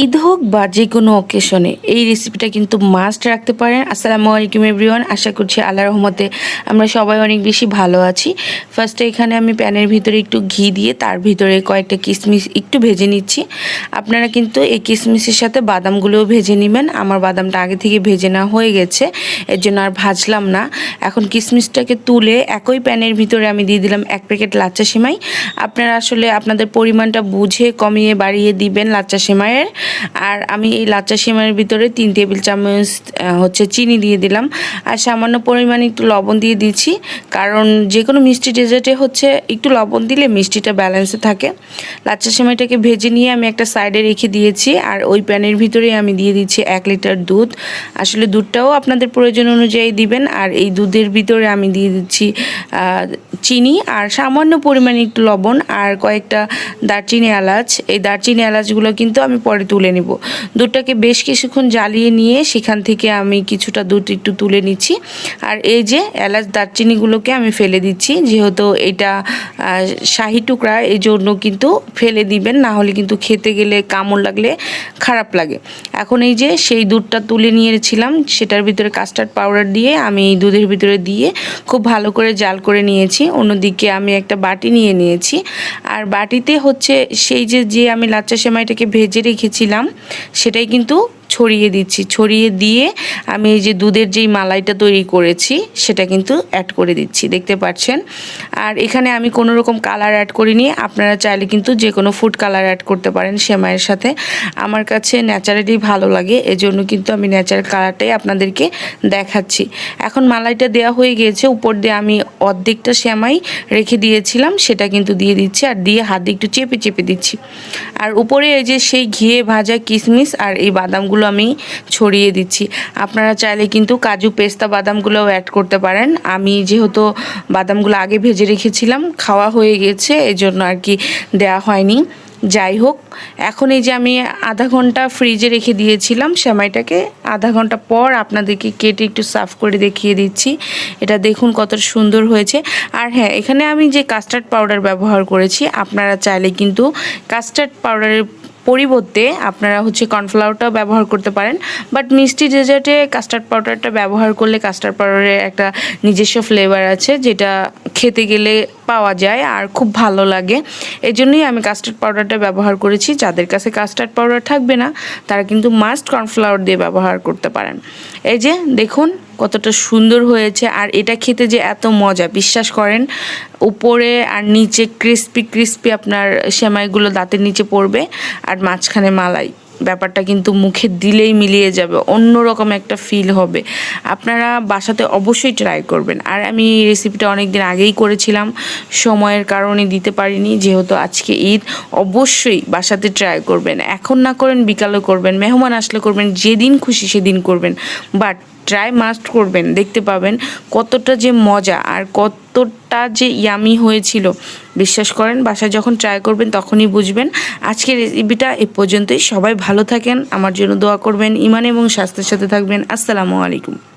ঈদ হোক বা যে কোনো অকেশনে এই রেসিপিটা কিন্তু মাস্ট রাখতে পারেন। আসসালামু আলাইকুম এভরিওয়ান আশা করছি আল্লাহ রহমতে আমরা সবাই অনেক বেশি ভালো আছি। ফার্স্টে এখানে আমি প্যানের ভিতরে একটু ঘি দিয়ে, তার ভিতরে কয়েকটা কিশমিশ একটু ভেজে নিচ্ছি। আপনারা কিন্তু এই কিশমিশের সাথে বাদামগুলোও ভেজে নেবেন। আমার বাদামটা আগে থেকে ভেজে না হয়ে গেছে, এর জন্য আর ভাজলাম না। এখন কিশমিশটাকে তুলে একই প্যানের ভিতরে আমি দিয়ে দিলাম এক প্যাকেট লাচ্চা সেমাই। আপনারা আসলে আপনাদের পরিমাণটা বুঝে কমিয়ে বাড়িয়ে দিবেন লাচ্চা সেমাইয়ের। আর আমি এই লাচ্চা সেমাইয়ের ভিতরে তিন টেবিল চামচ হচ্ছে চিনি দিয়ে দিলাম। আর সামান্য পরিমাণে একটু লবণ দিয়ে দিচ্ছি, কারণ যে কোনো মিষ্টি ডেজার্টে হচ্ছে একটু লবণ দিলে মিষ্টিটা ব্যালেন্সে থাকে। লাচ্চা সিমাইটাকে ভেজে নিয়ে আমি একটা সাইডে রেখে দিয়েছি, আর ওই প্যানের ভিতরে আমি দিয়ে দিচ্ছি এক লিটার দুধ। আসলে দুধটাও আপনাদের প্রয়োজন অনুযায়ী দিবেন, আর এই দুধের ভিতরে আমি দিয়ে দিচ্ছি চিনি, আর সামান্য পরিমাণে একটু লবণ, আর কয়েকটা দারচিনি এলাচ। এই দারচিনি এলাচগুলো কিন্তু আমি পরে তুলে নিব। দুধটাকে বেশ কিছুক্ষণ জ্বালিয়ে নিয়ে সেখান থেকে আমি কিছুটা দুধ একটু তুলে নিচ্ছি। আর এই যে এলাচ দারচিনিগুলোকে আমি ফেলে দিচ্ছি, যেহেতু এটা শাহি টুকরা এই জন্য কিন্তু ফেলে দিবেন, না হলে কিন্তু খেতে গেলে কামড় লাগলে খারাপ লাগে। এখন এই যে সেই দুধটা তুলে নিয়েছিলাম, সেটার ভিতরে কাস্টার্ড পাউডার দিয়ে আমি এই দুধের ভিতরে দিয়ে খুব ভালো করে জাল করে নিয়েছি। অন্যদিকে আমি একটা বাটি নিয়ে নিয়েছি। আর বাটিতে হচ্ছে সেই যে যে আমি লাচ্চা সেমাইটাকে ভেজে রেখেছিলাম সেটাই কিন্তু ছড়িয়ে দিচ্ছি। ছড়িয়ে দিয়ে আমি এই যে দুধের যেই মালাইটা তৈরি করেছি, সেটা কিন্তু অ্যাড করে দিচ্ছি। দেখতে পাচ্ছেন? আর এখানে আমি কোনো রকম কালার অ্যাড করিনি। আপনারা চাইলে কিন্তু যে কোনো ফুড কালার অ্যাড করতে পারেন সেমাইয়ের সাথে। আমার কাছে ন্যাচারালি ভালো লাগে, এজন্য কিন্তু আমি ন্যাচারাল কালারটাই আপনাদেরকে দেখাচ্ছি। এখন মালাইটা দেওয়া হয়ে গিয়েছে, উপর দিয়ে আমি অর্ধেকটা সেমাই রেখে দিয়েছিলাম, সেটা কিন্তু দিয়ে দিচ্ছি আর দিয়ে হাত দিয়ে একটু চেপে চেপে দিচ্ছি। আর উপরে এই যে সেই ঘিয়ে ভাজা কিশমিশ আর এই বাদামগুলো আমি ছড়িয়ে দিচ্ছি। আপনারা চাইলে কিন্তু কাজু পেস্তা বাদামগুলোও অ্যাড করতে পারেন। আমি যেহেতু বাদামগুলো আগে ভেজে রেখেছিলাম, খাওয়া হয়ে গেছে এই জন্য আর কি দেওয়া হয়নি। যাই হোক, এখন এই যে আমি আধা ঘণ্টা ফ্রিজে রেখে দিয়েছিলাম সেমাইটাকে, আধা ঘণ্টা পর আপনাদেরকে কেটে একটু সাফ করে দেখিয়ে দিচ্ছি। এটা দেখুন কত সুন্দর হয়েছে। আর হ্যাঁ এখানে আমি যে কাস্টার্ড পাউডার ব্যবহার করেছি, আপনারা চাইলে কিন্তু কাস্টার্ড পাউডারের পরিবর্তে আপনারা হচ্ছে কর্নফ্লাওয়ারটাও ব্যবহার করতে পারেন। বাট মিষ্টি ডেজার্টে কাস্টার্ড পাউডারটা ব্যবহার করলে কাস্টার্ড পাউডারের একটা নিজস্ব ফ্লেভার আছে, যেটা খেতে গেলে পাওয়া যায় আর খুব ভালো লাগে। এই জন্যই আমি কাস্টার্ড পাউডারটা ব্যবহার করেছি। যাদের কাছে কাস্টার্ড পাউডার থাকবে না, তারা কিন্তু মাস্ট কর্নফ্লাওয়ার দিয়ে ব্যবহার করতে পারেন। এই যে, দেখুন কতটা সুন্দর হয়েছে। আর এটা খেতে যে এত মজা, বিশ্বাস করেন, উপরে আর নিচে ক্রিস্পি ক্রিস্পি আপনার সেমাইগুলো দাঁতের নিচে পড়বে, আর মাঝখানে মালাই। ব্যাপারটা কিন্তু মুখে দিলেই মিলিয়ে যাবে, অন্যরকম একটা ফিল হবে। আপনারা বাসাতে অবশ্যই ট্রাই করবেন। আর আমি এই রেসিপিটা অনেক দিন আগেই করেছিলাম, সময়ের কারণে দিতে পারিনি, যেহেতু আজকে ঈদ, অবশ্যই বাসাতে ট্রাই করবেন। এখন না করেন, বিকালে করবেন, মেহমান আসলে করবেন, যেদিন খুশি সেদিন করবেন। বাট ট্রাই মাস্ট করবেন, দেখতে পাবেন কতটা যে মজা আর কতটা যে ইয়ামি হয়েছিল। বিশ্বাস করেন, বাসায় যখন ট্রাই করবেন তখনই বুঝবেন। আজকের রেসিপিটা এ পর্যন্তই। সবাই ভালো থাকেন, আমার জন্য দোয়া করবেন ইমান এবং স্বাস্থ্যের সাথে থাকবেন। আসসালামু আলাইকুম।